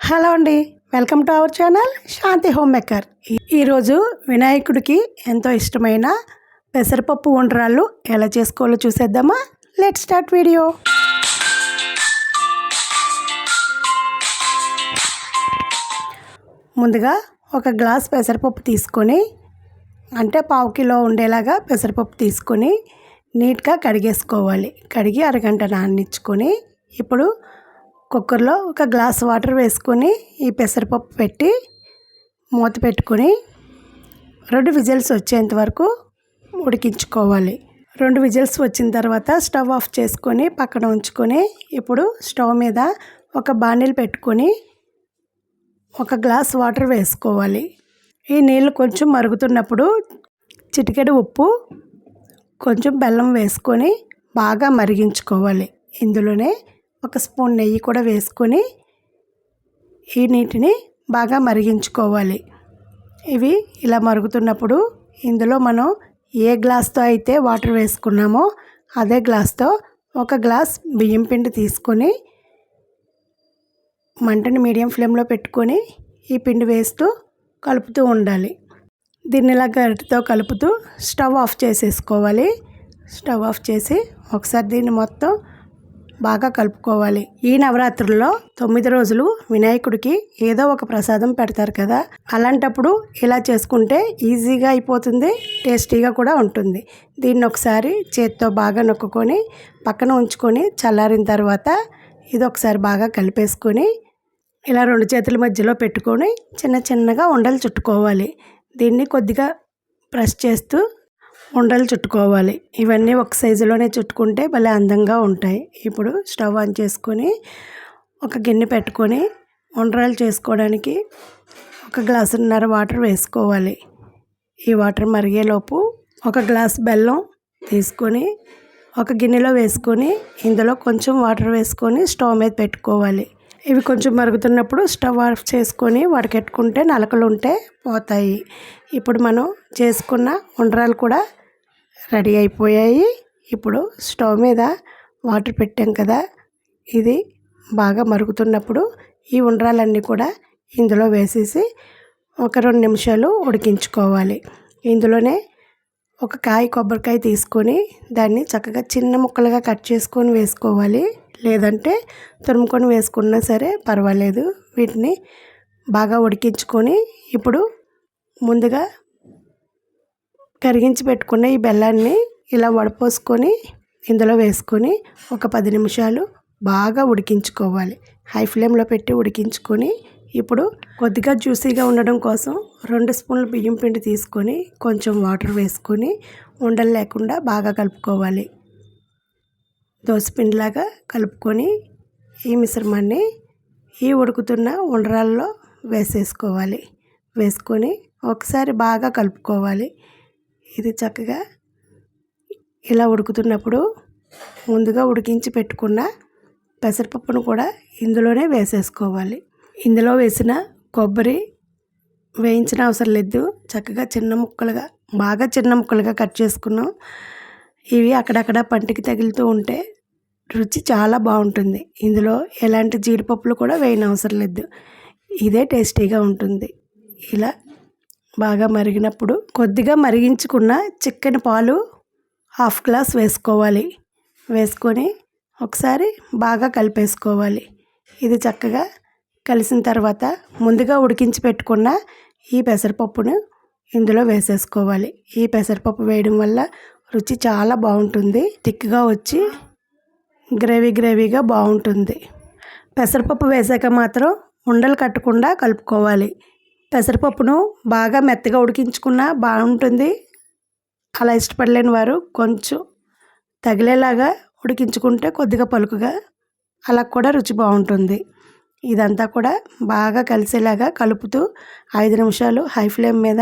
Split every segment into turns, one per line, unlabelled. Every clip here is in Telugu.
హలో అండి welcome to our channel Shanti homemaker ఈరోజు వినాయకుడికి ఎంతో ఇష్టమైన పెసరపప్పు వంటరాళ్ళు ఎలా చేసుకోవాలో చూసేద్దామా? లెట్ స్టార్ట్ వీడియో ముందుగా ఒక గ్లాస్ పెసరపప్పు తీసుకొని అంటే పావు కిలో ఉండేలాగా పెసరపప్పు తీసుకొని నీట్గా కడిగేసుకోవాలి. కడిగి అరగంట నాననిచ్చుకొని ఇప్పుడు కుక్కర్లో ఒక గ్లాస్ వాటర్ వేసుకొని ఈ పెసరపప్పు పెట్టి మూత పెట్టుకొని రెండు విజిల్స్ వచ్చేంత వరకు ఉడికించుకోవాలి. రెండు విజిల్స్ వచ్చిన తర్వాత స్టవ్ ఆఫ్ చేసుకొని పక్కన ఉంచుకొని ఇప్పుడు స్టవ్ మీద ఒక బాణీలు పెట్టుకొని ఒక గ్లాస్ వాటర్ వేసుకోవాలి. ఈ నీళ్ళు కొంచెం మరుగుతున్నప్పుడు చిటికెడు ఉప్పు కొంచెం బెల్లం వేసుకొని బాగా మరిగించుకోవాలి. ఇందులోనే ఒక స్పూన్ నెయ్యి కూడా వేసుకొని ఈ నీటిని బాగా మరిగించుకోవాలి. ఇవి ఇలా మరుగుతున్నప్పుడు ఇందులో మనం ఏ గ్లాస్తో అయితే వాటర్ వేసుకున్నామో అదే గ్లాస్తో ఒక గ్లాస్ బియ్యం పిండి తీసుకొని మంటని మీడియం ఫ్లేమ్లో పెట్టుకొని ఈ పిండి వేస్తూ కలుపుతూ ఉండాలి. దీన్ని ఇలా గరిటితో కలుపుతూ స్టవ్ ఆఫ్ చేసేసుకోవాలి. స్టవ్ ఆఫ్ చేసి ఒకసారి దీన్ని మొత్తం బాగా కలుపుకోవాలి. ఈ నవరాత్రుల్లో తొమ్మిది రోజులు వినాయకుడికి ఏదో ఒక ప్రసాదం పెడతారు కదా. అలాంటప్పుడు ఇలా చేసుకుంటే ఈజీగా అయిపోతుంది టేస్టీగా కూడా ఉంటుంది. దీన్ని ఒకసారి చేత్తో బాగా నొక్కుకొని పక్కన ఉంచుకొని చల్లారిన తర్వాత ఇది ఒకసారి బాగా కలిపేసుకొని ఇలా రెండు చేతుల మధ్యలో పెట్టుకొని చిన్న చిన్నగా ఉండలు చుట్టుకోవాలి. దీన్ని కొద్దిగా ప్రెస్ చేస్తూ ఉండలు చుట్టుకోవాలి. ఇవన్నీ ఒక సైజులోనే చుట్టుకుంటే భలే అందంగా ఉంటాయి. ఇప్పుడు స్టవ్ ఆన్ చేసుకొని ఒక గిన్నె పెట్టుకొని ఉండరాలు చేసుకోవడానికి ఒక గ్లాసున్నర వాటర్ వేసుకోవాలి. ఈ వాటర్ మరిగేలోపు ఒక గ్లాస్ బెల్లం తీసుకొని ఒక గిన్నెలో వేసుకొని ఇందులో కొంచెం వాటర్ వేసుకొని స్టవ్ మీద పెట్టుకోవాలి. ఇవి కొంచెం మరుగుతున్నప్పుడు స్టవ్ ఆఫ్ చేసుకొని వడకెట్టుకుంటే నలకలు ఉంటే పోతాయి. ఇప్పుడు మనం చేసుకున్న ఉండరాలు కూడా రెడీ అయిపోయాయి. ఇప్పుడు స్టవ్ మీద వాటర్ పెట్టాం కదా ఇది బాగా మరుగుతున్నప్పుడు ఈ ఉండ్రాలన్నీ కూడా ఇందులో వేసేసి ఒక రెండు నిమిషాలు ఉడికించుకోవాలి. ఇందులోనే ఒక కాయ కొబ్బరికాయ తీసుకొని దాన్ని చక్కగా చిన్న ముక్కలుగా కట్ చేసుకొని వేసుకోవాలి. లేదంటే తురుముకొని వేసుకున్నా సరే పర్వాలేదు. వీటిని బాగా ఉడికించుకొని ఇప్పుడు ముందుగా కరిగించి పెట్టుకున్న ఈ బెల్లాన్ని ఇలా వడపోసుకొని ఇందులో వేసుకొని ఒక పది నిమిషాలు బాగా ఉడికించుకోవాలి. హై ఫ్లేమ్లో పెట్టి ఉడికించుకొని ఇప్పుడు కొద్దిగా జ్యూసీగా ఉండడం కోసం రెండు స్పూన్లు బియ్యం పిండి తీసుకొని కొంచెం వాటర్ వేసుకొని ఉండలు లేకుండా బాగా కలుపుకోవాలి. దోసపిండిలాగా కలుపుకొని ఈ మిశ్రమాన్ని ఈ ఉడుకుతున్న ఉండరాల్లో వేసేసుకోవాలి. వేసుకొని ఒకసారి బాగా కలుపుకోవాలి. ఇది చక్కగా ఇలా ఉడుకుతున్నప్పుడు ముందుగా ఉడికించి పెట్టుకున్న పెసరపప్పును కూడా ఇందులోనే వేసేసుకోవాలి. ఇందులో వేసిన కొబ్బరి వేయించిన అవసరం లేదు. చక్కగా చిన్న ముక్కలుగా బాగా చిన్న ముక్కలుగా కట్ చేసుకున్నాం. ఇవి అక్కడక్కడ పంటికి తగులుతూ ఉంటే రుచి చాలా బాగుంటుంది. ఇందులో ఎలాంటి జీడిపప్పులు కూడా వేయనవసరం లేదు. ఇదే టేస్టీగా ఉంటుంది. ఇలా బాగా మరిగినప్పుడు కొద్దిగా మరిగించుకున్న చికెన్ పాలు హాఫ్ గ్లాస్ వేసుకోవాలి. వేసుకొని ఒకసారి బాగా కలిపేసుకోవాలి. ఇది చక్కగా కలిసిన తర్వాత ముందుగా ఉడికించి పెట్టుకున్న ఈ పెసరపప్పును ఇందులో వేసేసుకోవాలి. ఈ పెసరపప్పు వేయడం వల్ల రుచి చాలా బాగుంటుంది. థిక్గా వచ్చి గ్రేవీ గ్రేవీగా బాగుంటుంది. పెసరపప్పు వేసాక మాత్రం ఉండలు కట్టకుండా కలుపుకోవాలి. పెసరపప్పును బాగా మెత్తగా ఉడికించుకున్నా బాగుంటుంది. అలా ఇష్టపడలేని వారు కొంచెం తగిలేలాగా ఉడికించుకుంటే కొద్దిగా పలుకుగా అలా కూడా రుచి బాగుంటుంది. ఇదంతా కూడా బాగా కలిసేలాగా కలుపుతూ ఐదు నిమిషాలు హై ఫ్లేమ్ మీద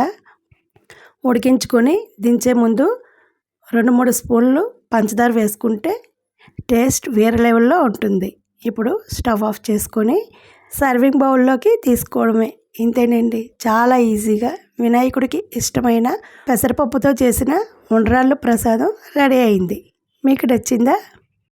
ఉడికించుకొని దించే ముందు రెండు మూడు స్పూన్లు పంచదార వేసుకుంటే టేస్ట్ వేరే లెవెల్లో ఉంటుంది. ఇప్పుడు స్టవ్ ఆఫ్ చేసుకొని సర్వింగ్ బౌల్లోకి తీసుకోవడమే. ఇంతేనండి. చాలా ఈజీగా వినాయకుడికి ఇష్టమైన పెసరపప్పుతో చేసిన ఉండ్రాళ్ళు ప్రసాదం రెడీ అయింది. మీకు నచ్చిందా?